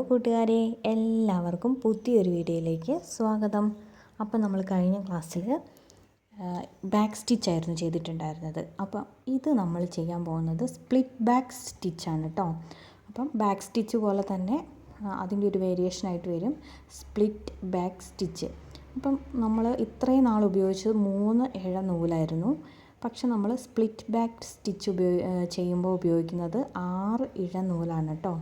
Hello കൂട്ടുകാരെ എല്ലാവർക്കും പുതിയൊരു വീഡിയോയിലേക്ക് സ്വാഗതം. അപ്പോൾ നമ്മൾ കഴിഞ്ഞ ക്ലാസ്സിൽ ബാക്ക് സ്റ്റിച്ച് ആയിരുന്നു ചെയ്തിട്ടുണ്ടായിരുന്നത്. അപ്പം ഇത് നമ്മൾ ചെയ്യാൻ പോകുന്നത് സ്പ്ലിറ്റ് ബാക്ക് സ്റ്റിച്ചാണ് കേട്ടോ അപ്പം ബാക്ക് സ്റ്റിച്ച് പോലെ തന്നെ അതിന്റെ ഒരു വേരിയേഷനായിട്ട് വരും സ്പ്ലിറ്റ് ബാക്ക് സ്റ്റിച്ച് അപ്പം നമ്മൾ ഇത്രയും നാൾ ഉപയോഗിച്ചത് മൂന്ന് ഇഴ നൂലായിരുന്നു. പക്ഷെ നമ്മൾ സ്പ്ലിറ്റ് ബാക്ക് സ്റ്റിച്ച് ഉപയോഗി ചെയ്യുമ്പോൾ ഉപയോഗിക്കുന്നത് ആറ് ഇഴ നൂലാണ് കേട്ടോ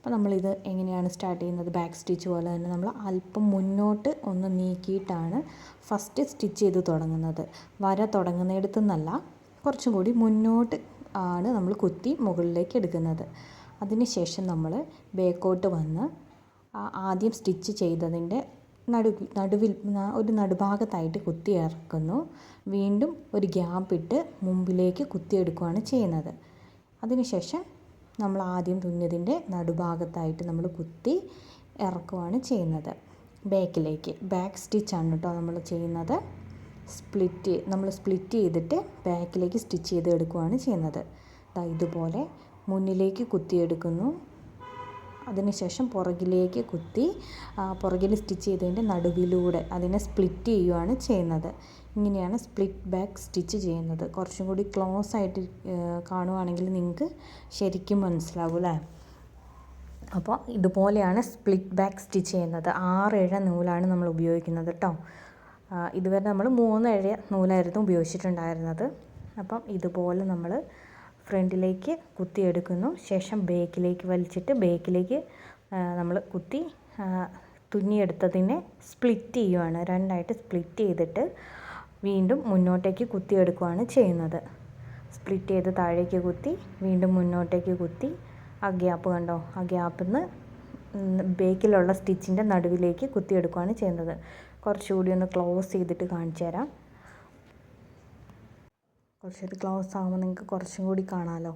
അപ്പോൾ നമ്മളിത് എങ്ങനെയാണ് സ്റ്റാർട്ട് ചെയ്യുന്നത്? ബാക്ക് സ്റ്റിച്ച് പോലെ തന്നെ നമ്മൾ അല്പം മുന്നോട്ട് ഒന്ന് നീക്കിയിട്ടാണ് ഫസ്റ്റ് സ്റ്റിച്ച് ചെയ്ത് തുടങ്ങുന്നത്. വര തുടങ്ങുന്നിടത്തു നിന്നല്ല കുറച്ചും കൂടി മുന്നോട്ട് ആണ് നമ്മൾ കുത്തി മുകളിലേക്ക് എടുക്കുന്നത്. അതിനുശേഷം നമ്മൾ ബേക്കോട്ട് വന്ന് ആദ്യം സ്റ്റിച്ച് ചെയ്തതിന്റെ നടു നടുവിൽ ഒരു നടുഭാഗത്തായിട്ട് കുത്തി ഇറക്കുന്നു. വീണ്ടും ഒരു ഗ്യാപ്പ് ഇട്ട് മുമ്പിലേക്ക് കുത്തിയെടുക്കുകയാണ് ചെയ്യുന്നത്. അതിനുശേഷം നമ്മൾ ആദ്യം തുന്നിയതിന്റെ നടുഭാഗത്തായിട്ട് നമ്മൾ കുത്തി ഇറക്കുവാണ് ചെയ്യുന്നത്. ബാക്കിലേക്ക്. ബാക്ക് സ്റ്റിച്ചാണ് കേട്ടോ നമ്മൾ ചെയ്യുന്നത്. സ്പ്ലിറ്റ് നമ്മൾ സ്പ്ലിറ്റ് ചെയ്തിട്ട് ബാക്കിലേക്ക് സ്റ്റിച്ച് ചെയ്ത് എടുക്കുവാണ് ചെയ്യുന്നത് ഇതുപോലെ മുന്നിലേക്ക് കുത്തിയെടുക്കുന്നു. അതിനുശേഷം പുറകിലേക്ക് കുത്തി പുറകിൽ സ്റ്റിച്ച് ചെയ്തതിന്റെ നടുവിലൂടെ അതിനെ സ്പ്ലിറ്റ് ചെയ്യുകയാണ് ചെയ്യുന്നത്. ഇങ്ങനെയാണ് സ്പ്ലിറ്റ് ബാക്ക് സ്റ്റിച്ച് ചെയ്യുന്നത്. കുറച്ചും കൂടി ക്ലോസ് ആയിട്ട് കാണുവാണെങ്കിൽ നിങ്ങൾക്ക് ശരിക്കും മനസ്സിലാവും അല്ലേ? അപ്പോൾ ഇതുപോലെയാണ് സ്പ്ലിറ്റ് ബാക്ക് സ്റ്റിച്ച് ചെയ്യുന്നത്. ആറ് ഇഴ നൂലാണ് നമ്മൾ ഉപയോഗിക്കുന്നത് കേട്ടോ. ഇതുവരെ നമ്മൾ മൂന്ന് ഇഴ നൂലായിരുന്നു ഉപയോഗിച്ചിട്ടുണ്ടായിരുന്നത്. അപ്പം ഇതുപോലെ നമ്മൾ ഫ്രണ്ടിലേക്ക് കുത്തിയെടുക്കുന്നു ശേഷം ബേക്കിലേക്ക് വലിച്ചിട്ട് ബേക്കിലേക്ക് നമ്മൾ കുത്തി തുന്നിയെടുത്തതിനെ സ്പ്ലിറ്റ് ചെയ്യുവാണ്. രണ്ടായിട്ട് സ്പ്ലിറ്റ് ചെയ്തിട്ട് വീണ്ടും മുന്നോട്ടേക്ക് കുത്തിയെടുക്കുകയാണ് ചെയ്യുന്നത്. സ്പ്ലിറ്റ് ചെയ്ത് താഴേക്ക് കുത്തി വീണ്ടും മുന്നോട്ടേക്ക് കുത്തി. ആ ഗ്യാപ്പ് കണ്ടോ? ആ ഗ്യാപ്പിൽ നിന്ന് ബേക്കിലുള്ള സ്റ്റിച്ചിന്റെ നടുവിലേക്ക് കുത്തിയെടുക്കുകയാണ് ചെയ്യുന്നത്. കുറച്ചുകൂടി ഒന്ന് ക്ലോസ് ചെയ്തിട്ട് കാണിച്ചു തരാം കുറച്ചുകൂടി ക്ലോസ് ആകുമ്പോൾ നിങ്ങൾക്ക് കുറച്ചും കൂടി കാണാമല്ലോ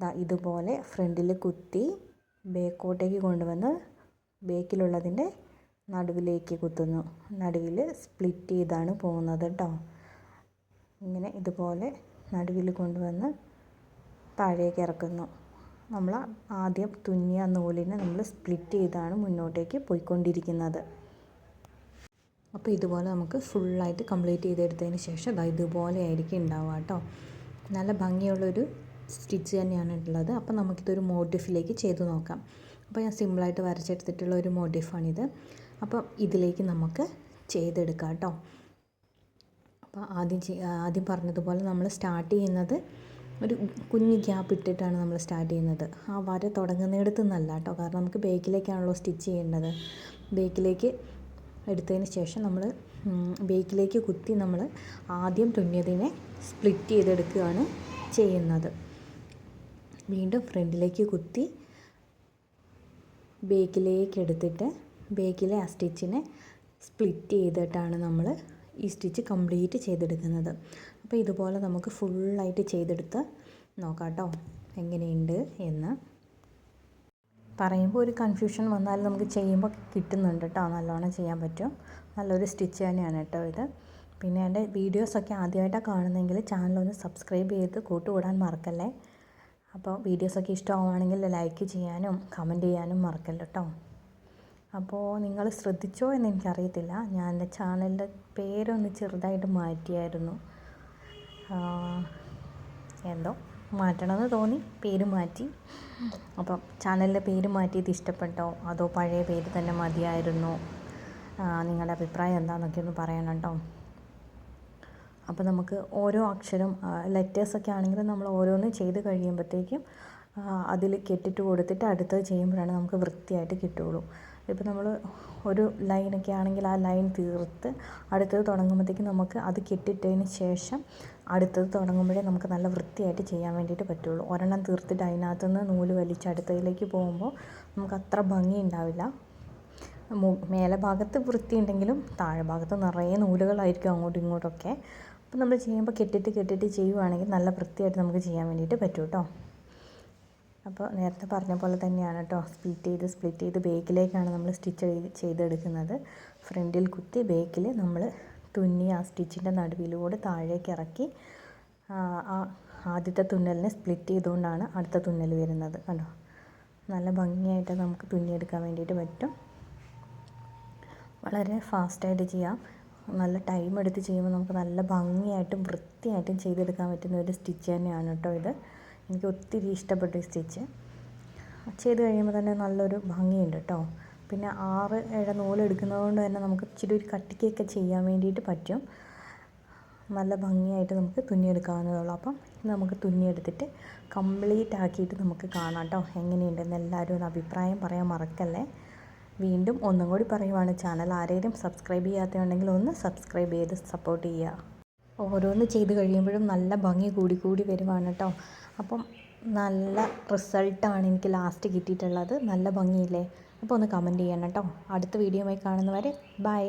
ദാ ഇതുപോലെ ഫ്രണ്ടിൽ കുത്തി ബേക്കോട്ടേക്ക് കൊണ്ടുവന്ന് ബേക്കിലുള്ളതിന്റെ നടുവിലേക്ക് കുത്തുന്നു. നടുവിൽ സ്പ്ലിറ്റ് ചെയ്താണ് പോകുന്നത് കേട്ടോ ഇങ്ങനെ ഇതുപോലെ നടുവിൽ കൊണ്ടുവന്ന് താഴേക്ക് ഇറക്കുന്നു. നമ്മൾ ആദ്യം തുന്നിയ നൂലിനെ നമ്മൾ സ്പ്ലിറ്റ് ചെയ്താണ് മുന്നോട്ടേക്ക് പോയിക്കൊണ്ടിരിക്കുന്നത്. അപ്പോൾ ഇതുപോലെ നമുക്ക് ഫുള്ളായിട്ട് കംപ്ലീറ്റ് ചെയ്തെടുത്തതിന് ശേഷം അതായത് ഇതുപോലെ ആയിരിക്കും ഉണ്ടാവുക കേട്ടോ. നല്ല ഭംഗിയുള്ളൊരു സ്റ്റിച്ച് തന്നെയാണ് ഉള്ളത്. അപ്പോൾ നമുക്കിതൊരു മോട്ടിഫിലേക്ക് ചെയ്ത് നോക്കാം. അപ്പോൾ ഞാൻ സിമ്പിളായിട്ട് വരച്ചെടുത്തിട്ടുള്ള ഒരു മോട്ടിഫാണിത് അപ്പം ഇതിലേക്ക് നമുക്ക് ചെയ്തെടുക്കാം കേട്ടോ. അപ്പോൾ ആദ്യം ആദ്യം പറഞ്ഞതുപോലെ നമ്മൾ സ്റ്റാർട്ട് ചെയ്യുന്നത് ഒരു കുഞ്ഞ് ഗ്യാപ്പ് ഇട്ടിട്ടാണ് നമ്മൾ സ്റ്റാർട്ട് ചെയ്യുന്നത്. ആ വര തുടങ്ങുന്നിടത്ത് നിന്നല്ല കേട്ടോ. കാരണം നമുക്ക് ബേക്കിലേക്കാണല്ലോ സ്റ്റിച്ച് ചെയ്യേണ്ടത്. ബേക്കിലേക്ക് എടുത്തതിന് ശേഷം നമ്മൾ ബേക്കിലേക്ക് കുത്തി നമ്മൾ ആദ്യം തുന്നിയതിനെ സ്പ്ലിറ്റ് ചെയ്തെടുക്കുകയാണ് ചെയ്യുന്നത്. വീണ്ടും ഫ്രണ്ടിലേക്ക് കുത്തി ബേക്കിലേക്ക് എടുത്തിട്ട് ബേക്കിലെ ആ സ്റ്റിച്ചിനെ സ്പ്ലിറ്റ് ചെയ്തിട്ടാണ് നമ്മൾ ഈ സ്റ്റിച്ച് കംപ്ലീറ്റ് ചെയ്തെടുക്കുന്നത്. അപ്പോൾ ഇതുപോലെ നമുക്ക് ഫുള്ളായിട്ട് ചെയ്തെടുത്ത് നോക്കാം കേട്ടോ എങ്ങനെയുണ്ട് എന്ന് പറയുമ്പോൾ ഒരു കൺഫ്യൂഷൻ വന്നാൽ നമുക്ക് ചെയ്യുമ്പോൾ കിട്ടുന്നുണ്ട് കേട്ടോ നല്ലോണം ചെയ്യാൻ പറ്റും. നല്ലൊരു സ്റ്റിച്ച് തന്നെയാണ് കേട്ടോ ഇത്. പിന്നെ എന്റെ വീഡിയോസൊക്കെ ആദ്യമായിട്ടാണ് കാണുന്നതെങ്കിൽ ചാനലൊന്ന് സബ്സ്ക്രൈബ് ചെയ്ത് കൂട്ടുകൂടാൻ മറക്കല്ലേ. അപ്പോൾ വീഡിയോസൊക്കെ ഇഷ്ടമാവുകയാണെങ്കിൽ ലൈക്ക് ചെയ്യാനും കമന്റ് ചെയ്യാനും മറക്കല്ലോ കേട്ടോ അപ്പോൾ നിങ്ങൾ ശ്രദ്ധിച്ചോ എന്ന് എനിക്കറിയത്തില്ല. ഞാൻ എന്റെ ചാനലിന്റെ പേരൊന്ന് ചെറുതായിട്ട് മാറ്റിയായിരുന്നു. എന്തോ? മാറ്റണമെന്ന് തോന്നി പേര് മാറ്റി. അപ്പം ചാനലിന്റെ പേര് മാറ്റിയത് ഇഷ്ടപ്പെട്ടോ? അതോ പഴയ പേര് തന്നെ മതിയായിരുന്നു? നിങ്ങളുടെ അഭിപ്രായം എന്താണെന്നൊക്കെ ഒന്ന് പറയണം കേട്ടോ. അപ്പോൾ നമുക്ക് ഓരോ അക്ഷരം ലെറ്റേഴ്സൊക്കെ ആണെങ്കിലും നമ്മൾ ഓരോന്ന് ചെയ്ത് കഴിയുമ്പോഴത്തേക്കും അതിൽ കെട്ടിട്ട് കൊടുത്തിട്ട് അടുത്തത് ചെയ്യുമ്പോഴാണ് നമുക്ക് വൃത്തിയായിട്ട് കിട്ടുകയുള്ളൂ. ഇപ്പോൾ നമ്മൾ ഒരു ലൈനൊക്കെ ആണെങ്കിൽ ആ ലൈൻ തീർത്ത് അടുത്തത് തുടങ്ങുമ്പോഴത്തേക്കും നമുക്ക് അത് കെട്ടിട്ടതിന് ശേഷം അടുത്തത് തുടങ്ങുമ്പോഴേ നമുക്ക് നല്ല വൃത്തിയായിട്ട് ചെയ്യാൻ വേണ്ടിയിട്ട് പറ്റുള്ളൂ. ഒരെണ്ണം തീർത്തിട്ട് അതിനകത്ത് നിന്ന് നൂൽ വലിച്ച് അടുത്തതിലേക്ക് പോകുമ്പോൾ നമുക്ക് അത്ര ഭംഗി ഉണ്ടാവില്ല. മേലെ ഭാഗത്ത് വൃത്തിയുണ്ടെങ്കിലും താഴെ ഭാഗത്ത് നിറയെ നൂലുകളായിരിക്കും അങ്ങോട്ടും ഇങ്ങോട്ടൊക്കെ അപ്പോൾ നമ്മൾ ചെയ്യുമ്പോൾ കെട്ടിട്ട് കെട്ടിട്ട് ചെയ്യുവാണെങ്കിൽ നല്ല വൃത്തിയായിട്ട് നമുക്ക് ചെയ്യാൻ വേണ്ടിയിട്ട് പറ്റും കേട്ടോ. അപ്പോൾ നേരത്തെ പറഞ്ഞ പോലെ തന്നെയാണ് കേട്ടോ. സ്പ്ലിറ്റ് ചെയ്ത് സ്പ്ലിറ്റ് ചെയ്ത് ബേക്കിലേക്കാണ് നമ്മൾ സ്റ്റിച്ച് ചെയ്തെടുക്കുന്നത്. ഫ്രണ്ടിൽ കുത്തി ബേക്കിൽ നമ്മൾ തുന്നി ആ സ്റ്റിച്ചിന്റെ നടുവിലൂടെ താഴേക്ക് ഇറക്കി ആദ്യത്തെ തുന്നലിനെ സ്പ്ലിറ്റ് ചെയ്തുകൊണ്ടാണ് അടുത്ത തുന്നൽ വരുന്നത് കണ്ടോ? നല്ല ഭംഗിയായിട്ട് നമുക്ക് തുന്നിയെടുക്കാൻ വേണ്ടിയിട്ട് പറ്റും. വളരെ ഫാസ്റ്റായിട്ട് ചെയ്യാം. നല്ല ടൈം എടുത്ത് ചെയ്യുമ്പോൾ നമുക്ക് നല്ല ഭംഗിയായിട്ടും വൃത്തിയായിട്ടും ചെയ്തെടുക്കാൻ പറ്റുന്ന ഒരു സ്റ്റിച്ച് തന്നെയാണ് കേട്ടോ ഇത്. എനിക്ക് ഒത്തിരി ഇഷ്ടപ്പെട്ടു സ്റ്റിച്ച്. ചെയ്ത് കഴിയുമ്പോൾ തന്നെ നല്ലൊരു ഭംഗിയുണ്ട് കേട്ടോ പിന്നെ ആറ് ഏഴ് നൂലെടുക്കുന്നത് കൊണ്ട് തന്നെ നമുക്ക് ഇച്ചിരി ഒരു കട്ടിക്കൊക്കെ ചെയ്യാൻ വേണ്ടിയിട്ട് പറ്റും. നല്ല ഭംഗിയായിട്ട് നമുക്ക് തുന്നിയെടുക്കാവുന്നതുള്ളൂ അപ്പം ഇത് നമുക്ക് തുന്നിയെടുത്തിട്ട് കംപ്ലീറ്റ് ആക്കിയിട്ട് നമുക്ക് കാണാം കേട്ടോ എങ്ങനെയുണ്ടെന്ന് എല്ലാവരും ഒന്ന് അഭിപ്രായം പറയാൻ മറക്കല്ലേ. വീണ്ടും ഒന്നും കൂടി പറയുവാണ്. ചാനൽ ആരെങ്കിലും സബ്സ്ക്രൈബ് ചെയ്യാത്തതുണ്ടെങ്കിൽ ഒന്ന് സബ്സ്ക്രൈബ് ചെയ്ത് സപ്പോർട്ട് ചെയ്യുക. ഓരോന്ന് ചെയ്ത് കഴിയുമ്പോഴും നല്ല ഭംഗി കൂടി കൂടി വരുവാണ് കേട്ടോ അപ്പം നല്ല റിസൾട്ടാണ് എനിക്ക് ലാസ്റ്റ് കിട്ടിയിട്ടുള്ളത്. നല്ല ഭംഗിയില്ലേ? അപ്പോൾ ഒന്ന് കമന്റ് ചെയ്യണം കേട്ടോ അടുത്ത വീഡിയോയുമായി കാണുന്നവരെ ബൈ.